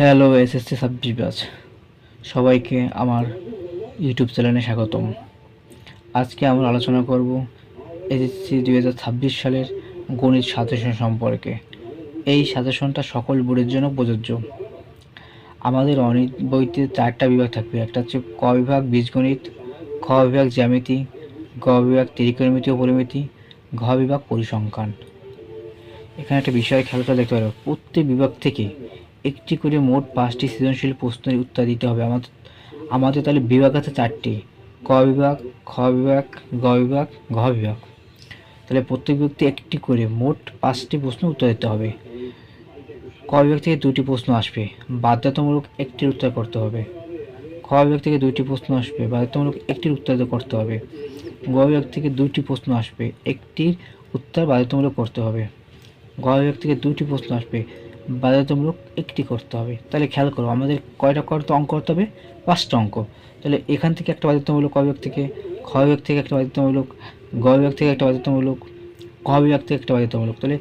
Hello SSC ছাব্বিশ batch সবাইকে আমার ইউটিউব চ্যানেলে স্বাগতম। আজকে আমরা আলোচনা করব এসএসসি দুই হাজার ছাব্বিশ সালের গণিত সাজেশন সম্পর্কে। এই সাজেশনটা সকল বোর্ডের জন্য প্রযোজ্য। আমাদের অনেক বইতে চারটা বিভাগ থাকবে। একটা হচ্ছে ক বিভাগ বীজগণিত, খ বিভাগ জ্যামিতি, গ বিভাগ ত্রিকোণমিতি ও পরিমিতি, ঘ বিভাগ পরিসংখ্যান। এখানে একটা বিষয় করে দেখতে পারো। প্রত্যেক বিভাগ থেকে একটি করে মোট পাঁচটি সৃজনশীল প্রশ্নের উত্তর দিতে হবে। আমাদের আমাদের তাহলে বিভাগ আছে চারটি। ক বিভাগ, খ বিভাগ, গ বিভাগ, ঘ বিভাগ। তাহলে প্রত্যেক ব্যক্তি একটি করে মোট পাঁচটি প্রশ্ন উত্তর দিতে হবে। ক বিভাগ থেকে দুটি প্রশ্ন আসবে। বাধ্যতামূলক একটির উত্তর করতে হবে। খ বিভাগ থেকে দুইটি প্রশ্ন আসবে। বাধ্যতামূলক একটির উত্তর করতে হবে। গ বিভাগ থেকে দুইটি প্রশ্ন আসবে। একটির উত্তর বাধ্যতামূলক করতে হবে। গ বিভাগ থেকে দুইটি প্রশ্ন আসবে। বাধ্যতামূলক একটি করতে হবে। তাহলে খেয়াল করো, আমাদের কয়টা করতে অঙ্ক করতে হবে? পাঁচটা অঙ্ক। তাহলে এখান থেকে একটা বাধ্যতামূলক ক বিভাগ থেকে, খ বিভাগ থেকে একটা বাধ্যতামূলক, গ বিভাগ থেকে একটা বাধ্যতামূলক, ক বিভাগ থেকে একটা বাধ্যতামূলক। তাহলে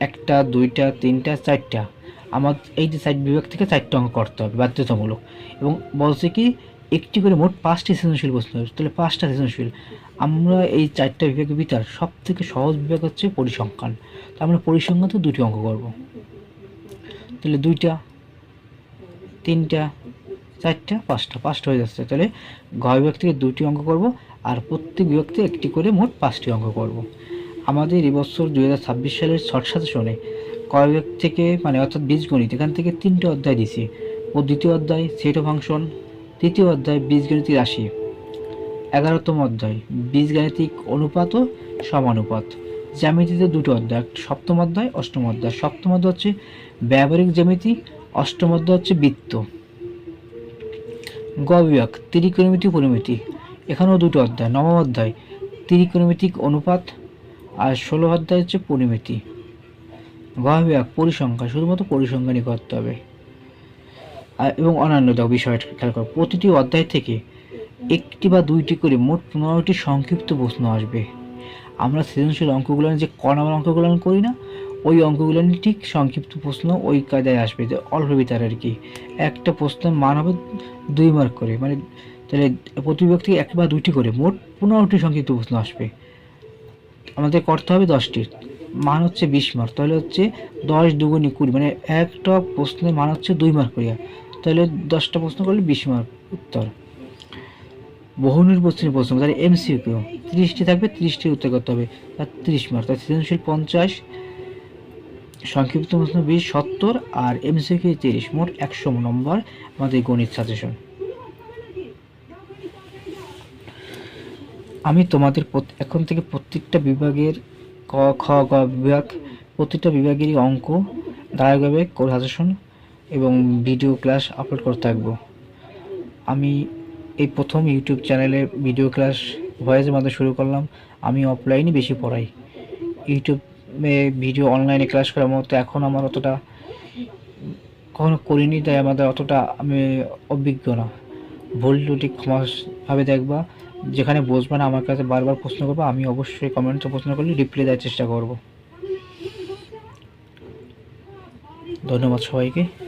একটা, দুইটা, তিনটা, চারটা। আমার এই যে চার বিভাগ থেকে চারটা অঙ্ক করতে হবে বাধ্যতামূলক। এবং বলছে কি, একটি করে মোট পাঁচটি সৃজনশীল প্রশ্ন হবে। তাহলে পাঁচটা সৃজনশীল। আমরা এই চারটা বিভাগের ভিতর সব থেকে সহজ বিভাগ হচ্ছে পরিসংখ্যান। তো আমরা পরিসংখ্যান তো দুটি অঙ্ক করব। তাহলে দুইটা, তিনটা, চারটা, পাঁচটা পাঁচটা হয়ে যাচ্ছে। তাহলে ঘ বিভাগ থেকে দুটি অঙ্ক করব আর প্রত্যেক বিভাগ একটি করে মোট পাঁচটি অঙ্ক করব। আমাদের এবছর দুই হাজার ছাব্বিশ সালের শর্ট সাজেশনে ক বিভাগ থেকে মানে অর্থাৎ বীজগণিত, এখান থেকে তিনটে অধ্যায় দিছি। ও দ্বিতীয় অধ্যায়, সেট ফাংশন, তৃতীয় অধ্যায়, বীজগণিতিক রাশি। এগারোতম অধ্যায়, বীজগাণিতিক অনুপাত ও সমানুপাত। জ্যামিতিতে দুটো অধ্যায় সপ্তম অধ্যায়, অষ্টম অধ্যায়। সপ্তম অধ্যায় হচ্ছে ব্যবহারিক জ্যামিতি, অষ্টম অধ্যায় হচ্ছে বৃত্ত। গ বিভাগ ত্রিকোণমিতি পরিমিতি। এখানেও দুটো অধ্যায়, নবম অধ্যায় ত্রিকোণমিতিক অনুপাত আর ষোলো অধ্যায় হচ্ছে পরিমিতি। গ বিভাগ, পরিসংখ্যা, শুধুমাত্র পরিসংখ্যা নিয়ে করতে হবে। এবং অন্যান্য দেখো বিষয়টা খেয়াল করো। প্রতিটি অধ্যায় থেকে একটি বা দুইটি করে মোট পনেরোটি সংক্ষিপ্ত প্রশ্ন আসবে। আমরা সৃজনশীল অঙ্কগুলো যে ক নম্বর অঙ্কগুলো করি না, ওই অঙ্কগুলো নিয়ে ঠিক সংক্ষিপ্ত প্রশ্ন ওই কায়দায় আসবে যে অল্প ভিতরে আর কি। একটা প্রশ্নের মান হবে দুই মার্ক করে মানে তাহলে প্রতি থেকে একটা বা দুইটি করে, মোট পনেরোটি সংক্ষিপ্ত প্রশ্ন আসবে। আমাদের করতে হবে দশটি, মান হচ্ছে বিশ মার্ক তাহলে হচ্ছে দশ দুগুণি কুড়ি মানে একটা প্রশ্নের মান হচ্ছে দুই মার্ক করিয়া, তাহলে দশটা প্রশ্ন করলে বিশ মার্ক উত্তর। বহু নির্বাচনী প্রশ্ন, তাহলে এমসিকিউ। তিরিশটি থাকবে তিরিশটির উত্তর করতে হবে। তার তিরিশ মার্ক তার সৃজনশীল পঞ্চাশ, সংক্ষিপ্ত প্রশ্ন বিশ, সত্তর, আর এমসিকিউ তিরিশ, মোট একশো নম্বর আমাদের গণিত সাজেশন আমি তোমাদের এখন থেকে প্রত্যেকটা বিভাগের ক, খ, গ বিভাগ, প্রত্যেকটা বিভাগেরই অঙ্ক ধারাবাহিকভাবে করে সাজেশন এবং ভিডিও ক্লাস আপলোড করতে থাকব। আমি এই প্রথম ইউটিউব চ্যানেলে ভিডিও ক্লাস ভয়েসের মাধ্যমে শুরু করলাম। আমি অফলাইনে বেশি পড়াই। ইউটিউবে ভিডিও অনলাইনে ক্লাস করার মতো এখন আমার অতটা কখনো করিনি, তাই আমাদের অতটা আমি অভিজ্ঞ না। ভুল ত্রুটি ক্ষমাভাবে দেখবা। যেখানে বসবে না, আমার কাছে বারবার প্রশ্ন করব, আমি অবশ্যই কমেন্টে প্রশ্ন করলে রিপ্লাই দেওয়ার চেষ্টা করব। ধন্যবাদ সবাইকে।